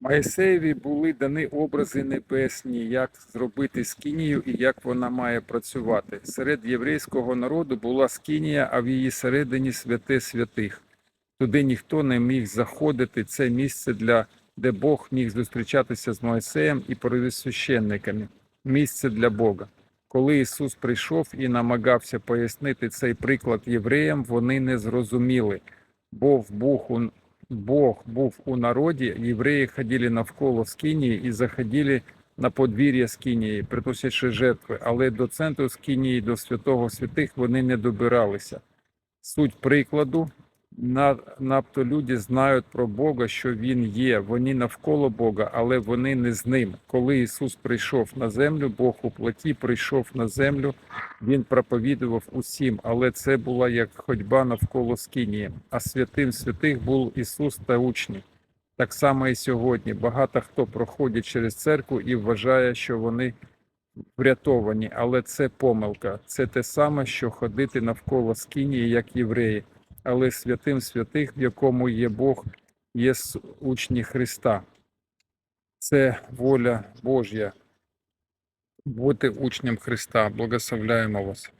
Моїсеєві були дані образи небесні, як зробити скинію і як вона має працювати. Серед єврейського народу була скинія, а в її середині святе святих. Туди ніхто не міг заходити. Це місце для де Бог міг зустрічатися з Моїсеєм і первосвященниками. Місце для Бога. Коли Ісус прийшов і намагався пояснити цей приклад євреям, вони не зрозуміли, бо в Бог у Бог був у народі, євреї ходили навколо скинії і заходили на подвір'я скинії, приносячи жертви, але до центру скинії, до святого святих вони не добиралися. Суть прикладу надто люди знають про Бога, що Він є. Вони навколо Бога, але вони не з ним. Коли Ісус прийшов на землю, Бог у плоті прийшов на землю, Він проповідував усім, але це була як ходьба навколо скинії. А святим святих був Ісус та учні. Так само і сьогодні. Багато хто проходить через церкву і вважає, що вони врятовані, але це помилка. Це те саме, що ходити навколо скинії, як євреї. Але святим святих, в якому є Бог, є учні Христа. Це воля Божя. Бути учнем Христа. Благословляємо вас.